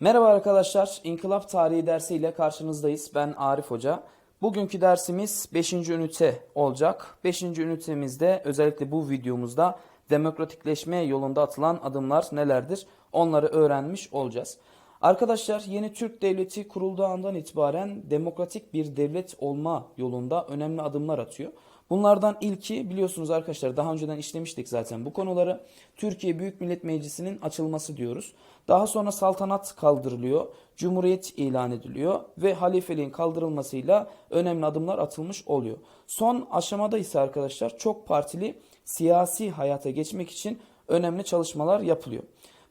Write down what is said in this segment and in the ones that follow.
Merhaba arkadaşlar, İnkılap Tarihi dersiyle karşınızdayız. Ben Arif Hoca. Bugünkü dersimiz 5. ünite olacak. 5. ünitemizde özellikle bu videomuzda demokratikleşme yolunda atılan adımlar nelerdir? Onları öğrenmiş olacağız. Arkadaşlar yeni Türk Devleti kurulduğu andan itibaren demokratik bir devlet olma yolunda önemli adımlar atıyor. Bunlardan ilki biliyorsunuz arkadaşlar daha önceden işlemiştik zaten bu konuları. Türkiye Büyük Millet Meclisi'nin açılması diyoruz. Daha sonra saltanat kaldırılıyor, cumhuriyet ilan ediliyor ve halifeliğin kaldırılmasıyla önemli adımlar atılmış oluyor. Son aşamada ise arkadaşlar çok partili siyasi hayata geçmek için önemli çalışmalar yapılıyor.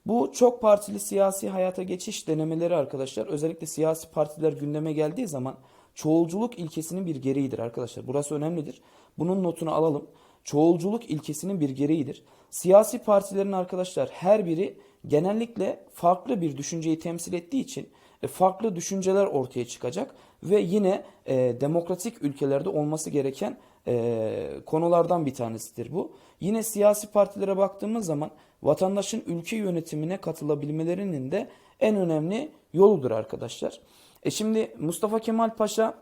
Bu çok partili siyasi hayata geçiş denemeleri arkadaşlar özellikle siyasi partiler gündeme geldiği zaman çoğulculuk ilkesinin bir gereğidir arkadaşlar. Burası önemlidir. Bunun notunu alalım. Çoğulculuk ilkesinin bir gereğidir. Siyasi partilerin arkadaşlar her biri genellikle farklı bir düşünceyi temsil ettiği için e, farklı düşünceler ortaya çıkacak ve yine e, demokratik ülkelerde olması gereken e, konulardan bir tanesidir bu. Yine siyasi partilere baktığımız zaman vatandaşın ülke yönetimine katılabilmelerinin de en önemli yoludur arkadaşlar. E şimdi Mustafa Kemal Paşa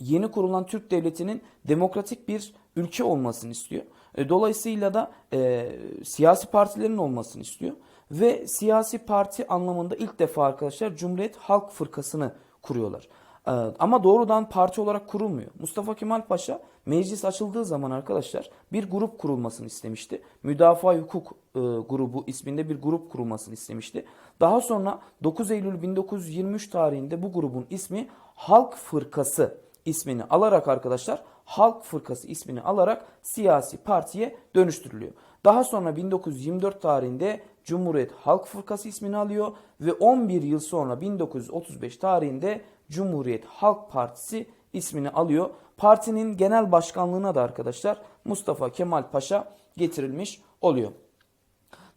yeni kurulan Türk Devleti'nin demokratik bir ülke olmasını istiyor. E, dolayısıyla da e, siyasi partilerin olmasını istiyor. Ve siyasi parti anlamında ilk defa arkadaşlar Cumhuriyet Halk Fırkası'nı kuruyorlar. E, ama doğrudan parti olarak kurulmuyor. Mustafa Kemal Paşa meclis açıldığı zaman arkadaşlar bir grup kurulmasını istemişti. Müdafaa Hukuk e, grubu isminde bir grup kurulmasını istemişti. Daha sonra 9 Eylül 1923 tarihinde bu grubun ismi Halk Fırkası ismini alarak arkadaşlar Halk Fırkası ismini alarak siyasi partiye dönüştürülüyor. Daha sonra 1924 tarihinde Cumhuriyet Halk Fırkası ismini alıyor ve 11 yıl sonra 1935 tarihinde Cumhuriyet Halk Partisi ismini alıyor. Partinin genel başkanlığına da arkadaşlar Mustafa Kemal Paşa getirilmiş oluyor.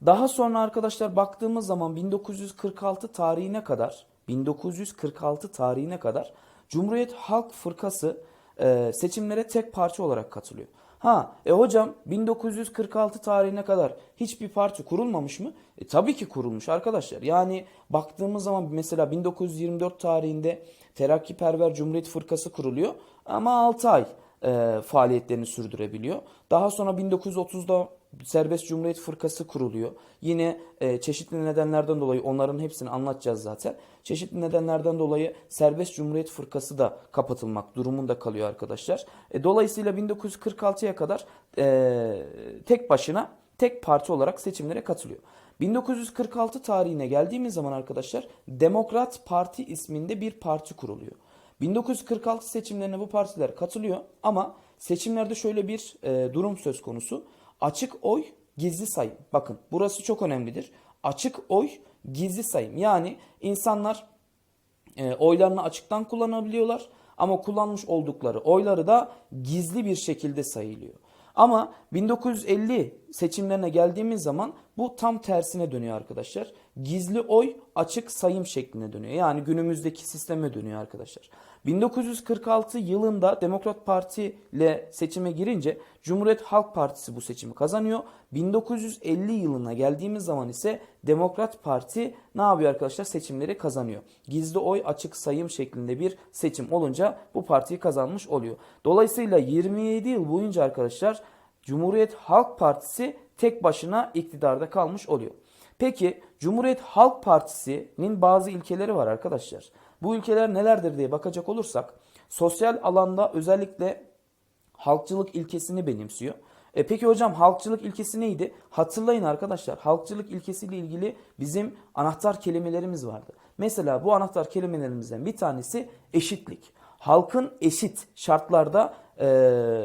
Daha sonra arkadaşlar baktığımız zaman 1946 tarihine kadar 1946 tarihine kadar Cumhuriyet Halk Fırkası e, seçimlere tek parti olarak katılıyor. Ha, e hocam 1946 tarihine kadar hiçbir parti kurulmamış mı? E, tabii ki kurulmuş arkadaşlar. Yani baktığımız zaman mesela 1924 tarihinde Terakkiperver Cumhuriyet Fırkası kuruluyor ama 6 ay e, faaliyetlerini sürdürebiliyor. Daha sonra 1930'da Serbest Cumhuriyet Fırkası kuruluyor. Yine e, çeşitli nedenlerden dolayı onların hepsini anlatacağız zaten. Çeşitli nedenlerden dolayı Serbest Cumhuriyet Fırkası da kapatılmak durumunda kalıyor arkadaşlar. E, dolayısıyla 1946'ya kadar e, tek başına tek parti olarak seçimlere katılıyor. 1946 tarihine geldiğimiz zaman arkadaşlar Demokrat Parti isminde bir parti kuruluyor. 1946 seçimlerine bu partiler katılıyor ama seçimlerde şöyle bir e, durum söz konusu. Açık oy, gizli sayım. Bakın burası çok önemlidir. Açık oy, gizli sayım. Yani insanlar e, oylarını açıktan kullanabiliyorlar ama kullanmış oldukları oyları da gizli bir şekilde sayılıyor. Ama 1950 seçimlerine geldiğimiz zaman bu tam tersine dönüyor arkadaşlar. Gizli oy açık sayım şekline dönüyor. Yani günümüzdeki sisteme dönüyor arkadaşlar. 1946 yılında Demokrat Parti ile seçime girince Cumhuriyet Halk Partisi bu seçimi kazanıyor. 1950 yılına geldiğimiz zaman ise Demokrat Parti ne yapıyor arkadaşlar? Seçimleri kazanıyor. Gizli oy açık sayım şeklinde bir seçim olunca bu partiyi kazanmış oluyor. Dolayısıyla 27 yıl boyunca arkadaşlar Cumhuriyet Halk Partisi tek başına iktidarda kalmış oluyor. Peki Cumhuriyet Halk Partisi'nin bazı ilkeleri var arkadaşlar. Bu ülkeler nelerdir diye bakacak olursak sosyal alanda özellikle halkçılık ilkesini benimsiyor. E peki hocam halkçılık ilkesi neydi? Hatırlayın arkadaşlar halkçılık ilkesiyle ilgili bizim anahtar kelimelerimiz vardı. Mesela bu anahtar kelimelerimizden bir tanesi eşitlik. Halkın eşit şartlarda e,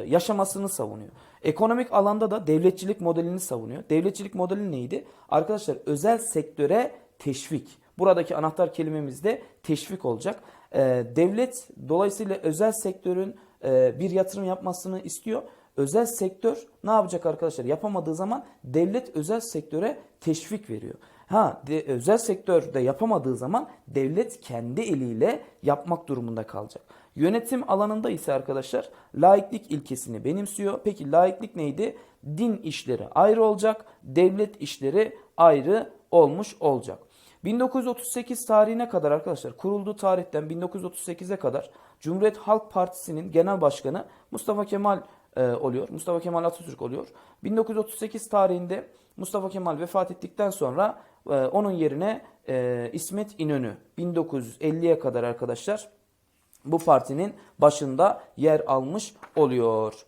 yaşamasını savunuyor. Ekonomik alanda da devletçilik modelini savunuyor. Devletçilik modeli neydi? Arkadaşlar özel sektöre teşvik. Buradaki anahtar kelimemiz de teşvik olacak. Ee, devlet dolayısıyla özel sektörün e, bir yatırım yapmasını istiyor. Özel sektör ne yapacak arkadaşlar? Yapamadığı zaman devlet özel sektöre teşvik veriyor. Ha de, özel sektörde yapamadığı zaman devlet kendi eliyle yapmak durumunda kalacak. Yönetim alanında ise arkadaşlar laiklik ilkesini benimsiyor. Peki laiklik neydi? Din işleri ayrı olacak, devlet işleri ayrı olmuş olacak. 1938 tarihine kadar arkadaşlar kurulduğu tarihten 1938'e kadar Cumhuriyet Halk Partisi'nin genel başkanı Mustafa Kemal e, oluyor. Mustafa Kemal Atatürk oluyor. 1938 tarihinde Mustafa Kemal vefat ettikten sonra e, onun yerine e, İsmet İnönü 1950'ye kadar arkadaşlar bu partinin başında yer almış oluyor.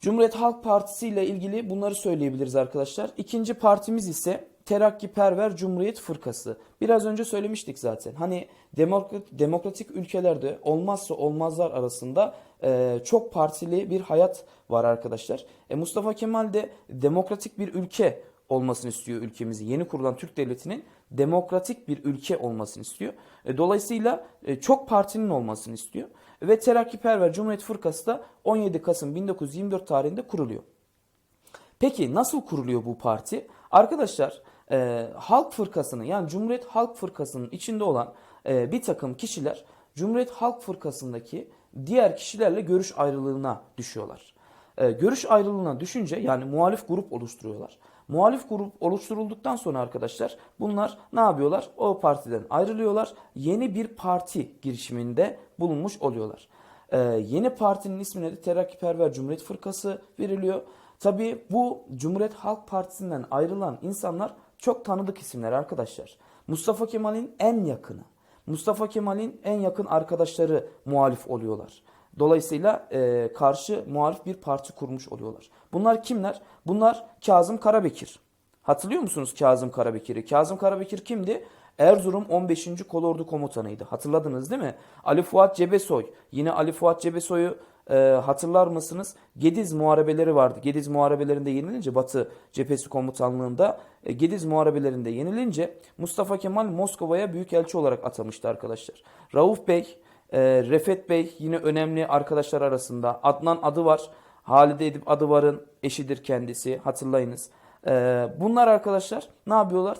Cumhuriyet Halk Partisi ile ilgili bunları söyleyebiliriz arkadaşlar. İkinci partimiz ise Terakkiperver Cumhuriyet Fırkası. Biraz önce söylemiştik zaten. Hani demokrat, demokratik ülkelerde olmazsa olmazlar arasında e, çok partili bir hayat var arkadaşlar. E, Mustafa Kemal de demokratik bir ülke olmasını istiyor ülkemizi. Yeni kurulan Türk Devleti'nin demokratik bir ülke olmasını istiyor. E, dolayısıyla e, çok partinin olmasını istiyor. Ve Terakkiperver Cumhuriyet Fırkası da 17 Kasım 1924 tarihinde kuruluyor. Peki nasıl kuruluyor bu parti? Arkadaşlar e, Halk Fırkası'nın yani Cumhuriyet Halk Fırkası'nın içinde olan e, bir takım kişiler Cumhuriyet Halk Fırkası'ndaki diğer kişilerle görüş ayrılığına düşüyorlar. E, görüş ayrılığına düşünce yani muhalif grup oluşturuyorlar. Muhalif grup oluşturulduktan sonra arkadaşlar bunlar ne yapıyorlar? O partiden ayrılıyorlar. Yeni bir parti girişiminde bulunmuş oluyorlar. Ee, yeni partinin ismine de Terakkiperver Cumhuriyet Fırkası veriliyor. Tabii bu Cumhuriyet Halk Partisi'nden ayrılan insanlar çok tanıdık isimler arkadaşlar. Mustafa Kemal'in en yakını. Mustafa Kemal'in en yakın arkadaşları muhalif oluyorlar. Dolayısıyla e, karşı muhalif bir parti kurmuş oluyorlar. Bunlar kimler? Bunlar Kazım Karabekir. Hatırlıyor musunuz Kazım Karabekir'i? Kazım Karabekir kimdi? Erzurum 15. Kolordu Komutanıydı. Hatırladınız değil mi? Ali Fuat Cebesoy. Yine Ali Fuat Cebesoy'u e, hatırlar mısınız? Gediz muharebeleri vardı. Gediz muharebelerinde yenilince Batı Cephesi Komutanlığında e, Gediz muharebelerinde yenilince Mustafa Kemal Moskova'ya büyükelçi olarak atamıştı arkadaşlar. Rauf Bey, e, Refet Bey yine önemli arkadaşlar arasında. Adnan adı var. Halide Edip Adıvar'ın eşidir kendisi. Hatırlayınız. E, bunlar arkadaşlar ne yapıyorlar?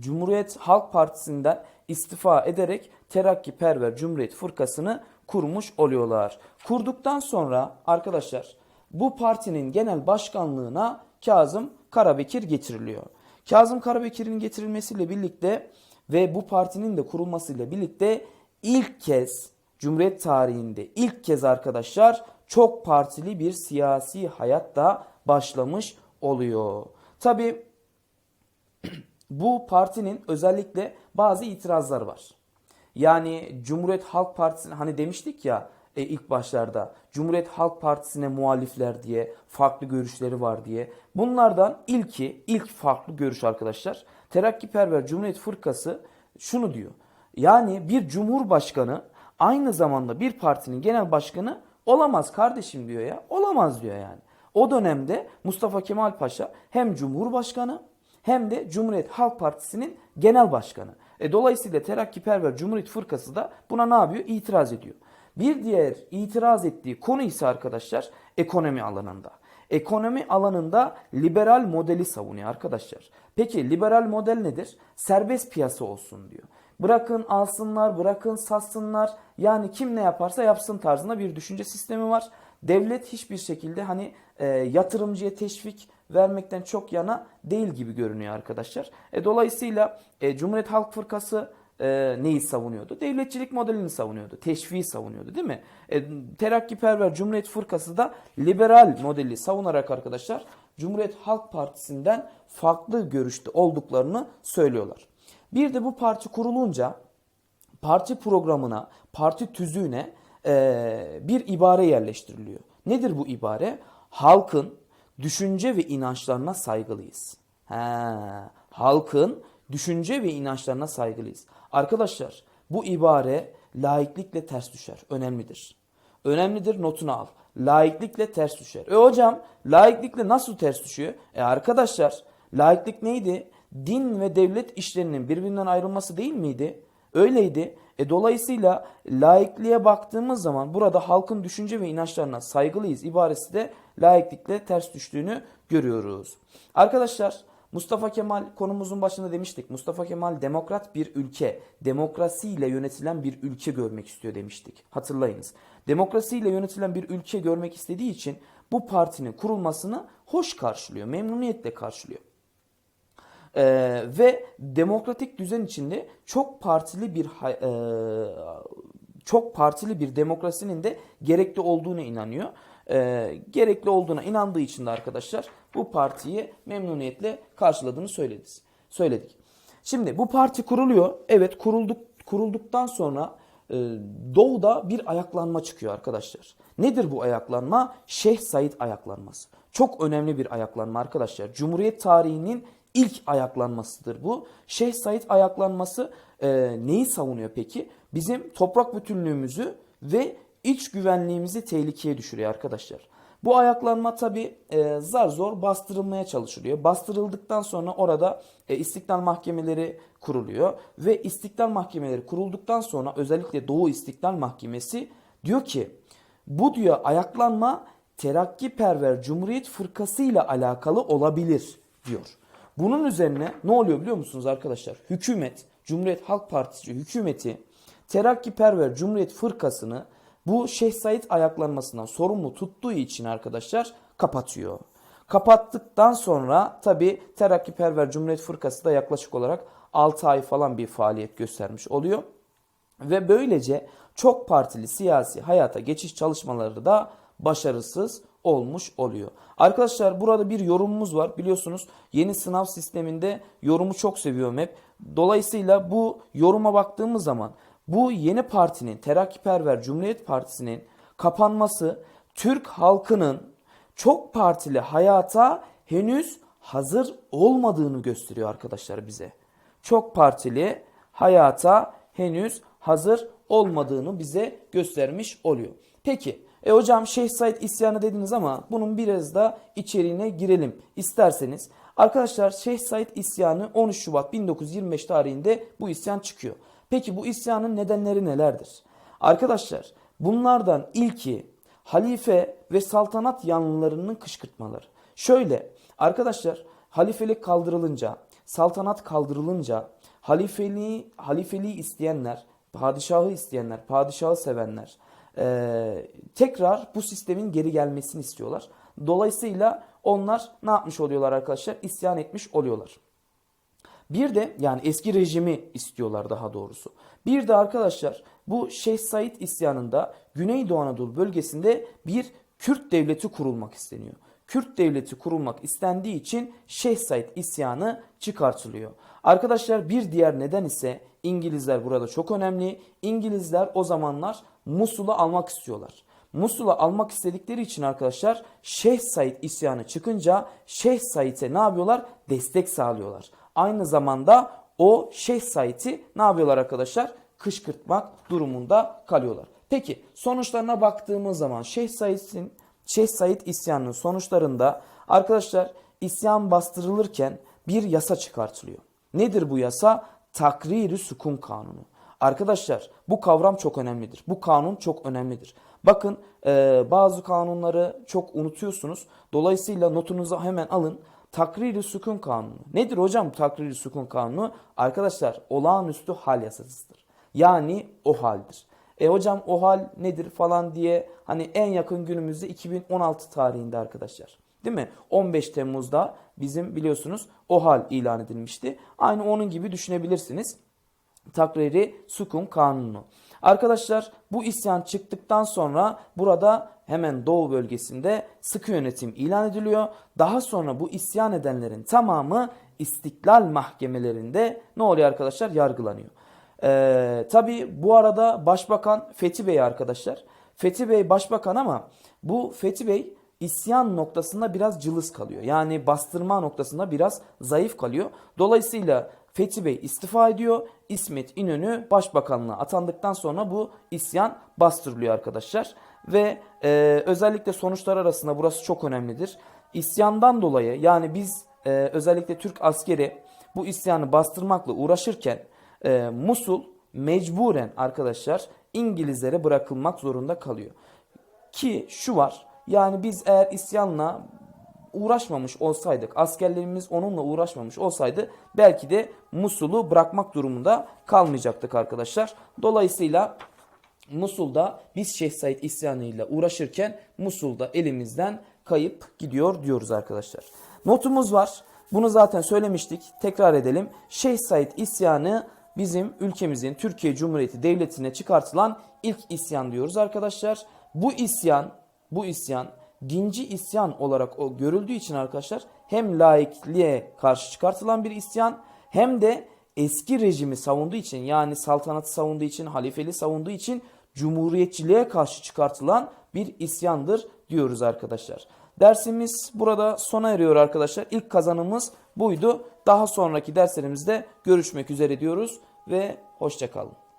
Cumhuriyet Halk Partisi'nden istifa ederek Terakkiperver Cumhuriyet Fırkası'nı kurmuş oluyorlar. Kurduktan sonra arkadaşlar bu partinin genel başkanlığına Kazım Karabekir getiriliyor. Kazım Karabekir'in getirilmesiyle birlikte ve bu partinin de kurulmasıyla birlikte ilk kez Cumhuriyet tarihinde ilk kez arkadaşlar çok partili bir siyasi hayat da başlamış oluyor. Tabi bu partinin özellikle bazı itirazları var. Yani Cumhuriyet Halk Partisi hani demiştik ya e, ilk başlarda Cumhuriyet Halk Partisi'ne muhalifler diye farklı görüşleri var diye. Bunlardan ilki ilk farklı görüş arkadaşlar. Terakkiperver Cumhuriyet Fırkası şunu diyor. Yani bir cumhurbaşkanı aynı zamanda bir partinin genel başkanı olamaz kardeşim diyor ya. Olamaz diyor yani. O dönemde Mustafa Kemal Paşa hem cumhurbaşkanı hem de Cumhuriyet Halk Partisi'nin genel başkanı. E, dolayısıyla Terakkiperver Cumhuriyet Fırkası da buna ne yapıyor? İtiraz ediyor. Bir diğer itiraz ettiği konu ise arkadaşlar ekonomi alanında. Ekonomi alanında liberal modeli savunuyor arkadaşlar. Peki liberal model nedir? Serbest piyasa olsun diyor. Bırakın alsınlar, bırakın satsınlar. Yani kim ne yaparsa yapsın tarzında bir düşünce sistemi var. Devlet hiçbir şekilde hani e, yatırımcıya teşvik vermekten çok yana değil gibi görünüyor arkadaşlar. E, dolayısıyla e, Cumhuriyet Halk Fırkası e, neyi savunuyordu? Devletçilik modelini savunuyordu. Teşviği savunuyordu değil mi? E, Terakkiperver Cumhuriyet Fırkası da liberal modeli savunarak arkadaşlar Cumhuriyet Halk Partisi'nden farklı görüşte olduklarını söylüyorlar. Bir de bu parti kurulunca parti programına, parti tüzüğüne e, bir ibare yerleştiriliyor. Nedir bu ibare? Halkın düşünce ve inançlarına saygılıyız. He, halkın düşünce ve inançlarına saygılıyız. Arkadaşlar bu ibare laiklikle ters düşer. Önemlidir. Önemlidir notunu al. Laiklikle ters düşer. E hocam laiklikle nasıl ters düşüyor? E arkadaşlar laiklik neydi? Din ve devlet işlerinin birbirinden ayrılması değil miydi? Öyleydi. E dolayısıyla laikliğe baktığımız zaman burada halkın düşünce ve inançlarına saygılıyız ibaresi de laiklikle ters düştüğünü görüyoruz. Arkadaşlar Mustafa Kemal konumuzun başında demiştik. Mustafa Kemal demokrat bir ülke, demokrasiyle yönetilen bir ülke görmek istiyor demiştik. Hatırlayınız. Demokrasiyle yönetilen bir ülke görmek istediği için bu partinin kurulmasını hoş karşılıyor, memnuniyetle karşılıyor. Ee, ve demokratik düzen içinde çok partili bir e, çok partili bir demokrasinin de gerekli olduğuna inanıyor. Ee, gerekli olduğuna inandığı için de arkadaşlar bu partiyi memnuniyetle karşıladığını söyledik. Söyledik. Şimdi bu parti kuruluyor. Evet kurulduk kurulduktan sonra e, doğuda bir ayaklanma çıkıyor arkadaşlar. Nedir bu ayaklanma? Şeyh Said ayaklanması. Çok önemli bir ayaklanma arkadaşlar. Cumhuriyet tarihinin ilk ayaklanmasıdır bu. Şeyh Said ayaklanması e, neyi savunuyor peki? Bizim toprak bütünlüğümüzü ve iç güvenliğimizi tehlikeye düşürüyor arkadaşlar. Bu ayaklanma tabi e, zar zor bastırılmaya çalışılıyor. Bastırıldıktan sonra orada e, istiklal mahkemeleri kuruluyor. Ve istiklal mahkemeleri kurulduktan sonra özellikle Doğu İstiklal Mahkemesi diyor ki bu diyor ayaklanma terakkiperver Cumhuriyet Fırkası ile alakalı olabilir diyor. Bunun üzerine ne oluyor biliyor musunuz arkadaşlar? Hükümet, Cumhuriyet Halk Partisi hükümeti terakkiperver Cumhuriyet Fırkası'nı bu Şeyh Said ayaklanmasından sorumlu tuttuğu için arkadaşlar kapatıyor. Kapattıktan sonra tabi Terakkiperver Cumhuriyet Fırkası da yaklaşık olarak 6 ay falan bir faaliyet göstermiş oluyor. Ve böylece çok partili siyasi hayata geçiş çalışmaları da başarısız olmuş oluyor. Arkadaşlar burada bir yorumumuz var. Biliyorsunuz yeni sınav sisteminde yorumu çok seviyorum hep. Dolayısıyla bu yoruma baktığımız zaman bu yeni partinin Terakkiperver Cumhuriyet Partisi'nin kapanması Türk halkının çok partili hayata henüz hazır olmadığını gösteriyor arkadaşlar bize. Çok partili hayata henüz hazır olmadığını bize göstermiş oluyor. Peki e hocam Şeyh Said isyanı dediniz ama bunun biraz da içeriğine girelim isterseniz. Arkadaşlar Şeyh Said isyanı 13 Şubat 1925 tarihinde bu isyan çıkıyor. Peki bu isyanın nedenleri nelerdir? Arkadaşlar bunlardan ilki halife ve saltanat yanlılarının kışkırtmaları. Şöyle arkadaşlar halifelik kaldırılınca, saltanat kaldırılınca halifeliği, halifeliği isteyenler, padişahı isteyenler, padişahı sevenler eee, tekrar bu sistemin geri gelmesini istiyorlar. Dolayısıyla onlar ne yapmış oluyorlar arkadaşlar? İsyan etmiş oluyorlar. Bir de yani eski rejimi istiyorlar daha doğrusu. Bir de arkadaşlar bu Şeyh Said isyanında Güneydoğu Anadolu bölgesinde bir Kürt devleti kurulmak isteniyor. Kürt devleti kurulmak istendiği için Şeyh Said isyanı çıkartılıyor. Arkadaşlar bir diğer neden ise İngilizler burada çok önemli. İngilizler o zamanlar Musul'u almak istiyorlar. Musul'u almak istedikleri için arkadaşlar Şeyh Said isyanı çıkınca Şeyh Said'e ne yapıyorlar? Destek sağlıyorlar. Aynı zamanda o Şeyh Said'i ne yapıyorlar arkadaşlar? Kışkırtmak durumunda kalıyorlar. Peki sonuçlarına baktığımız zaman Şeyh Said'in Şeyh Said isyanının sonuçlarında arkadaşlar isyan bastırılırken bir yasa çıkartılıyor. Nedir bu yasa? Takriri sukun kanunu. Arkadaşlar bu kavram çok önemlidir. Bu kanun çok önemlidir. Bakın e, bazı kanunları çok unutuyorsunuz. Dolayısıyla notunuzu hemen alın. Takriri sukun kanunu. Nedir hocam takriri sukun kanunu? Arkadaşlar olağanüstü hal yasasıdır. Yani o haldir. E hocam o hal nedir falan diye hani en yakın günümüzde 2016 tarihinde arkadaşlar. Değil mi? 15 Temmuz'da bizim biliyorsunuz o hal ilan edilmişti. Aynı onun gibi düşünebilirsiniz. Takriri sukun kanunu. Arkadaşlar bu isyan çıktıktan sonra burada hemen doğu bölgesinde sıkı yönetim ilan ediliyor. Daha sonra bu isyan edenlerin tamamı istiklal mahkemelerinde ne oluyor arkadaşlar? Yargılanıyor. Ee, Tabi bu arada Başbakan Fethi Bey arkadaşlar. Fethi Bey başbakan ama bu Fethi Bey isyan noktasında biraz cılız kalıyor. Yani bastırma noktasında biraz zayıf kalıyor. Dolayısıyla Fethi Bey istifa ediyor. İsmet İnönü başbakanlığa atandıktan sonra bu isyan bastırılıyor arkadaşlar. Ve e, özellikle sonuçlar arasında burası çok önemlidir. İsyandan dolayı yani biz e, özellikle Türk askeri bu isyanı bastırmakla uğraşırken e, Musul mecburen arkadaşlar İngilizlere bırakılmak zorunda kalıyor. Ki şu var yani biz eğer isyanla uğraşmamış olsaydık, askerlerimiz onunla uğraşmamış olsaydı belki de Musul'u bırakmak durumunda kalmayacaktık arkadaşlar. Dolayısıyla Musul'da biz Şeyh Said isyanıyla uğraşırken Musul'da elimizden kayıp gidiyor diyoruz arkadaşlar. Notumuz var. Bunu zaten söylemiştik. Tekrar edelim. Şeyh Said isyanı bizim ülkemizin Türkiye Cumhuriyeti Devleti'ne çıkartılan ilk isyan diyoruz arkadaşlar. Bu isyan, bu isyan dinci isyan olarak o görüldüğü için arkadaşlar hem laikliğe karşı çıkartılan bir isyan hem de eski rejimi savunduğu için yani saltanatı savunduğu için, halifeli savunduğu için cumhuriyetçiliğe karşı çıkartılan bir isyandır diyoruz arkadaşlar. Dersimiz burada sona eriyor arkadaşlar. İlk kazanımız buydu. Daha sonraki derslerimizde görüşmek üzere diyoruz ve hoşçakalın.